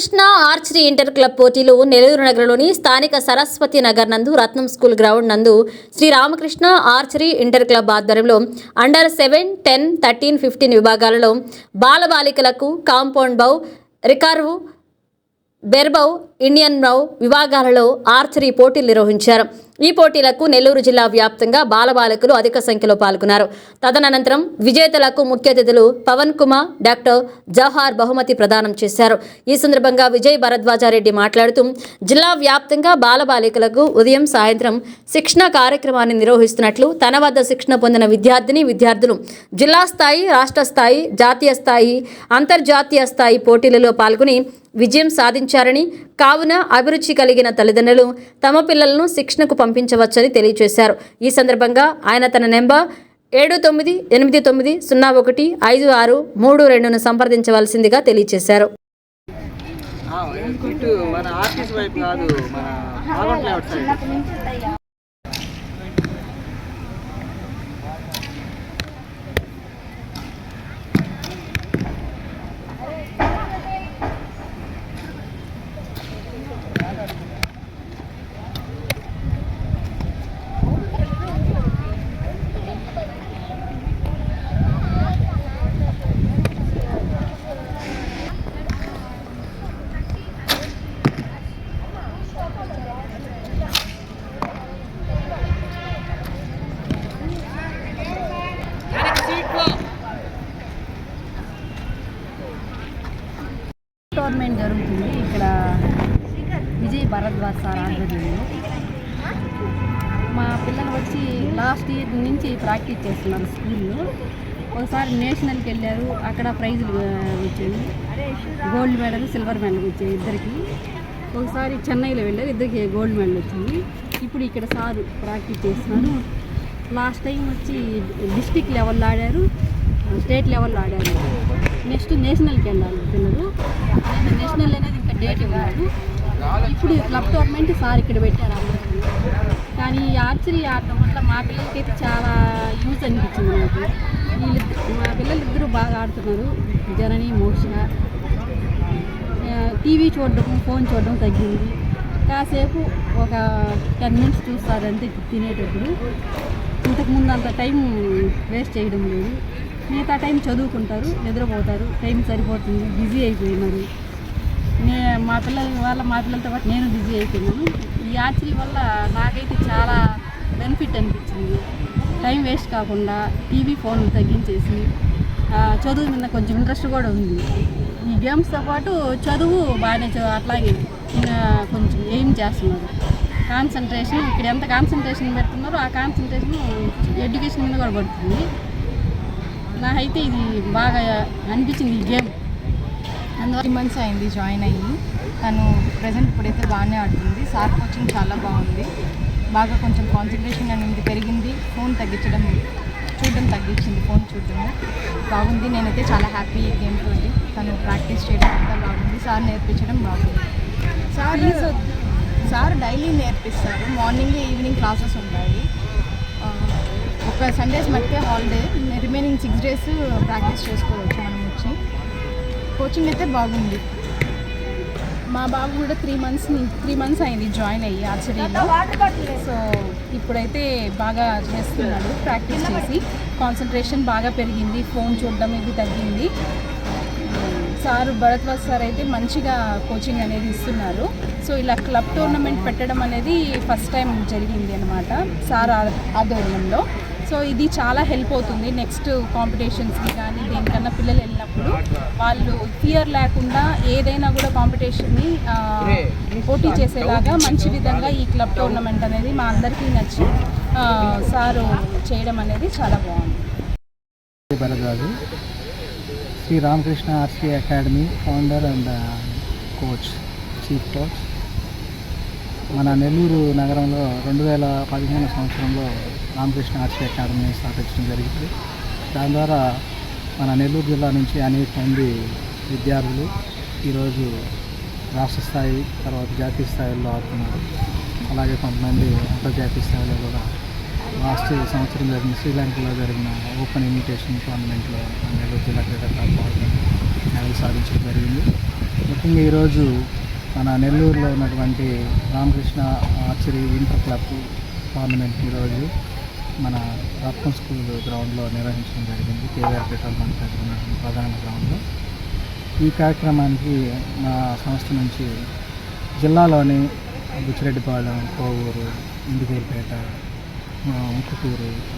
Ramakrishna archery inter club పోటీలు నెల్లూరు నగరంలోని స్థానిక సరస్వతి నగర్ నందు రత్నం స్కూల్ గ్రౌండ్ నందు Shri Ramakrishna archery inter club ఆధ్వర్యంలో under seven ten thirteen fifteen విభాగాలలో బాలబాలికలకు compound bow recurve barebow Indian bow విభాగాలలో ఆర్చరీ పోటీలు నిర్వహించారు. ఈ పోటీలకు నెల్లూరు జిల్లా వ్యాప్తంగా బాలబాలికలు అధిక సంఖ్యలో పాల్గొన్నారు. తదనంతరం విజేతలకు ముఖ్య అతిథులు పవన్ కుమార్ డాక్టర్ జవహార్ బహుమతి ప్రదానం చేశారు. ఈ సందర్భంగా విజయ్ భరద్వాజారెడ్డి మాట్లాడుతూ జిల్లా వ్యాప్తంగా బాలబాలికలకు ఉదయం సాయంత్రం శిక్షణ కార్యక్రమాన్ని నిర్వహిస్తున్నట్లు తన వద్ద శిక్షణ పొందిన విద్యార్థిని విద్యార్థులు జిల్లా స్థాయి రాష్ట్ర స్థాయి జాతీయ స్థాయి అంతర్జాతీయ స్థాయి పోటీలలో పాల్గొని విజయం సాధించారని కావున అభిరుచి కలిగిన తల్లిదండ్రులు తమ పిల్లలను శిక్షణకు పంపించవచ్చని తెలియజేశారు. ఈ సందర్భంగా ఆయన తన నెంబర్ ఏడు తొమ్మిది ఎనిమిది తొమ్మిది సున్నా ఒకటి ఐదు ఆరు మూడు రెండును సంప్రదించవలసిందిగా తెలియజేశారు. మన వైపు కాదు మన విజయ్ సార్ ఆధ్వర్యంలో మా పిల్లలు వచ్చి లాస్ట్ ఇయర్ నుంచి ప్రాక్టీస్ చేస్తున్నారు స్కూల్లో. ఒకసారి నేషనల్కి వెళ్ళారు. అక్కడ ప్రైజులు వచ్చాయి గోల్డ్ మెడల్ సిల్వర్ మెడల్ వచ్చాయి ఇద్దరికి. ఒకసారి చెన్నైలో వెళ్ళారు. ఇద్దరికి గోల్డ్ మెడల్ వచ్చింది. ఇప్పుడు ఇక్కడ సారు ప్రాక్టీస్ చేస్తున్నారు. లాస్ట్ టైం వచ్చి డిస్టిక్ లెవెల్లో ఆడారు. స్టేట్ లెవెల్లో ఆడారు. నెక్స్ట్ నేషనల్కి వెళ్ళాలి పిల్లలు. నేషనల్ అనేది ఇంకా డేట్ ఇవ్వలేదు. ఇప్పుడు క్లబ్ టోర్నమెంట్ సార్ ఇక్కడ పెట్టారు కానీ ఈ ఆర్చరీ ఆడటం వల్ల మా పిల్లలకి అయితే చాలా యూజ్ అనిపించింది నాకు. వీళ్ళిద్దరు మా పిల్లలు ఇద్దరు బాగా ఆడుతున్నారు. జనని మోక్ష టీవీ చూడడం ఫోన్ చూడడం తగ్గింది. కాసేపు ఒక టెన్ మినిట్స్ చూస్తారంతే తినేటప్పుడు. ఇంతకుముందు అంత టైం వేస్ట్ చేయడం లేదు. మిగతా టైం చదువుకుంటారు నిద్రపోతారు టైం సరిపోతుంది బిజీ అయిపోయినారు నే మా పిల్లల వల్ల మా పిల్లలతో పాటు నేను బిజీ అయిపోయినాను. ఈ ఆర్చరీ వల్ల నాకైతే చాలా బెనిఫిట్ అనిపించింది. టైం వేస్ట్ కాకుండా టీవీ ఫోన్ తగ్గించేసి చదువు మీద కొంచెం ఇంట్రెస్ట్ కూడా ఉంది. ఈ గేమ్స్తో పాటు చదువు బాగానే చ- అట్లాగే కొంచెం ఏం చేస్తున్నారు? కాన్సన్ట్రేషన్ ఇక్కడ ఎంత కాన్సన్ట్రేషన్ పెడుతున్నారో ఆ కాన్సన్ట్రేషన్ ఎడ్యుకేషన్ మీద కూడా పడుతుంది. నాకైతే ఇది బాగా అనిపించింది ఈ గేమ్. అందువల్ల త్రీ మంత్స్ అయింది జాయిన్ అయ్యి. తను ప్రజెంట్ ఇప్పుడైతే బాగానే ఆడుతుంది. సార్ కోచింగ్ చాలా బాగుంది. బాగా కొంచెం కాన్సన్ట్రేషన్ అనేది పెరిగింది. ఫోన్ తగ్గించడం చూడడం తగ్గించింది ఫోన్ చూడడం బాగుంది. నేనైతే చాలా హ్యాపీ ఈ గేమ్ తోటి. తను ప్రాక్టీస్ చేయడం అంతా బాగుంది. సార్ నేర్పించడం బాగుంది. సార్ సార్ డైలీ నేర్పిస్తారు. మార్నింగ్ ఈవినింగ్ క్లాసెస్ ఉంటాయి. ఒక సండేస్ మట్టుకే holiday remaining six days practice చేసుకోవచ్చు. కోచింగ్ అయితే బాగుంది. మా బాబు కూడా త్రీ మంత్స్ త్రీ మంత్స్ అయింది జాయిన్ అయ్యి ఆర్చరీలో సో ఇప్పుడైతే బాగా చేస్తున్నాడు ప్రాక్టీస్ చేసి. కాన్సన్ట్రేషన్ బాగా పెరిగింది ఫోన్ చూడడం ఇది తగ్గింది. సార్ భరద్వాజ్ సార్ అయితే మంచిగా కోచింగ్ అనేది ఇస్తున్నారు. సో ఇలా క్లబ్ టోర్నమెంట్ పెట్టడం అనేది ఫస్ట్ టైం జరిగింది అనమాట సార్ ఆ- ఆధ్వర్యంలో. సో ఇది చాలా హెల్ప్ అవుతుంది నెక్స్ట్ కాంపిటీషన్స్కి కానీ దేనికన్నా పిల్లలు వెళ్ళినప్పుడు. వాళ్ళు ఫియర్ లేకుండా ఏదైనా కూడా కాంపిటీషన్ని పోటీ చేసేలాగా మంచి విధంగా ఈ క్లబ్ టోర్నమెంట్ అనేది మా అందరికీ నచ్చి సారు చేయడం అనేది చాలా బాగుంది. Bharadwaj Shri Ramakrishna RC academy founder and coach chief coach మన నెల్లూరు నగరంలో రెండు వేల పదిహేను సంవత్సరంలో రామకృష్ణ ఆర్ట్స్ అకాడమీ స్థాపించడం జరిగింది. దాని ద్వారా మన నెల్లూరు జిల్లా నుంచి అనేక మంది విద్యార్థులు ఈరోజు రాష్ట్ర స్థాయి తర్వాత జాతీయ స్థాయిలో ఆడుతున్నారు. అలాగే కొంతమంది అంతర్జాతీయ స్థాయిలో కూడా లాస్ట్ సంవత్సరం జరిగిన శ్రీలంకలో జరిగిన ఓపెన్ ఇన్విటేషన్ టోర్నమెంట్లో మన నెల్లూరు జిల్లా క్రీడాకారులు పాల్గొని మెడల్ సాధించడం జరిగింది. ముఖ్యంగా ఈరోజు మన నెల్లూరులో ఉన్నటువంటి Ramakrishna archery inter club tournament ఈరోజు మన రత్నం స్కూల్ గ్రౌండ్లో నిర్వహించడం జరిగింది. కేవీఆర్ పెట్రోల్ బంక్ దగ్గర ఉన్న ప్రధాన గ్రౌండ్లో. ఈ కార్యక్రమానికి మా సంస్థ నుంచి జిల్లాలోని బుచ్చిరెడ్డిపాలెం కోవూరు ఇందుకూరుపేట ఆ,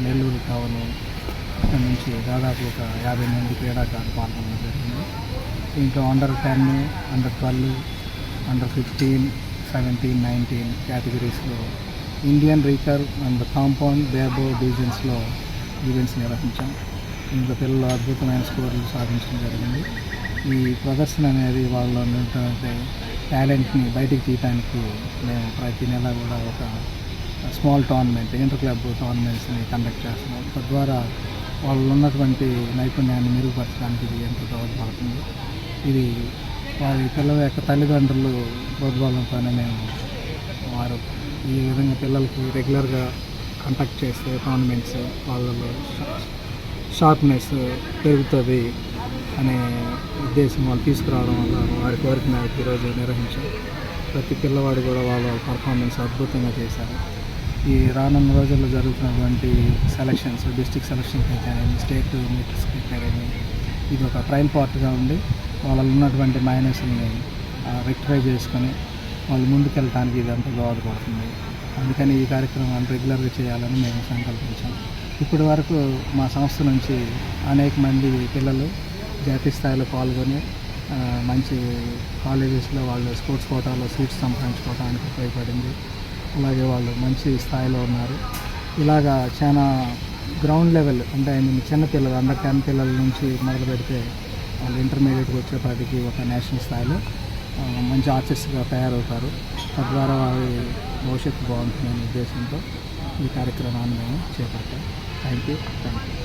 నెల్లూరు టౌన్ ఇక్కడ నుంచి దాదాపు ఒక యాభై మంది క్రీడాకారులు పాల్గొనడం జరిగింది. దీంట్లో under ten under twelve under fifteen seventeen nineteen కేటగిరీస్లో Indian recurve and compound బేబో డివిజన్స్లో ఈవెంట్స్ నిర్వహించాం. ఇంట్లో పిల్లలు అద్భుతమైన స్కోర్లు సాధించడం జరిగింది. ఈ ప్రదర్శన అనేది వాళ్ళ ఉన్నటువంటి టాలెంట్ని బయటికి తీయడానికి మేము ప్రతి నెల కూడా ఒక స్మాల్ టోర్నమెంట్ ఇంటర్ క్లబ్ టోర్నమెంట్స్ని కండక్ట్ చేస్తున్నాం. తద్వారా వాళ్ళు ఉన్నటువంటి నైపుణ్యాన్ని మెరుగుపరచడానికి ఇది ఎంతో దోహదపడుతుంది. ఇది వారి పిల్లల యొక్క తల్లిదండ్రులు ప్రోద్బలంతోనే మేము వారు ఈ విధంగా పిల్లలకు రెగ్యులర్గా కండక్ట్ చేస్తే టోర్నమెంట్స్ వాళ్ళలో షార్ప్నెస్ పెరుగుతుంది అనే ఉద్దేశం వాళ్ళు తీసుకురావడం వల్ల వారి కోరిక నాకు ఈరోజు నిర్వహించాం ప్రతి పిల్లవాడు కూడా వాళ్ళ పర్ఫార్మెన్స్ అద్భుతంగా చేశారు. ఈ రానున్న రోజుల్లో జరుగుతున్నటువంటి సెలక్షన్స్ డిస్టిక్ సెలక్షన్కి కానీ స్టేట్ మీటర్స్కి కానీ ఇది ఒక ట్రయల్ పార్ట్గా ఉండి వాళ్ళలో ఉన్నటువంటి మైనస్ని రెక్టిఫై చేసుకొని వాళ్ళు ముందుకెళ్ళటానికి ఇదంతా దోహదపడుతుంది. అందుకని ఈ కార్యక్రమాన్ని రెగ్యులర్గా చేయాలని మేము సంకల్పించాం. ఇప్పటి వరకు మా సంస్థ నుంచి అనేక మంది పిల్లలు జాతీయ స్థాయిలో పాల్గొని మంచి కాలేజెస్లో వాళ్ళు స్పోర్ట్స్ కోటాలో సీట్స్ సంపాదించుకోవడానికి ఉపయోగపడింది. అలాగే వాళ్ళు మంచి స్థాయిలో ఉన్నారు. ఇలాగా చాలా గ్రౌండ్ లెవెల్ అంటే ఐ మీన్ చిన్న పిల్లలు అండర్ టెన్ పిల్లల నుంచి మొదలు పెడితే వాళ్ళు ఇంటర్మీడియట్కి వచ్చేపాటికి ఒక నేషనల్ స్థాయిలో మంచి ఆర్టిస్ట్గా తయారవుతారు. తద్వారా వారి భవిష్యత్తు బాగుంటుందనే ఉద్దేశంతో ఈ కార్యక్రమాన్ని మేము చేపట్టాం థ్యాంక్ యూ థ్యాంక్ యూ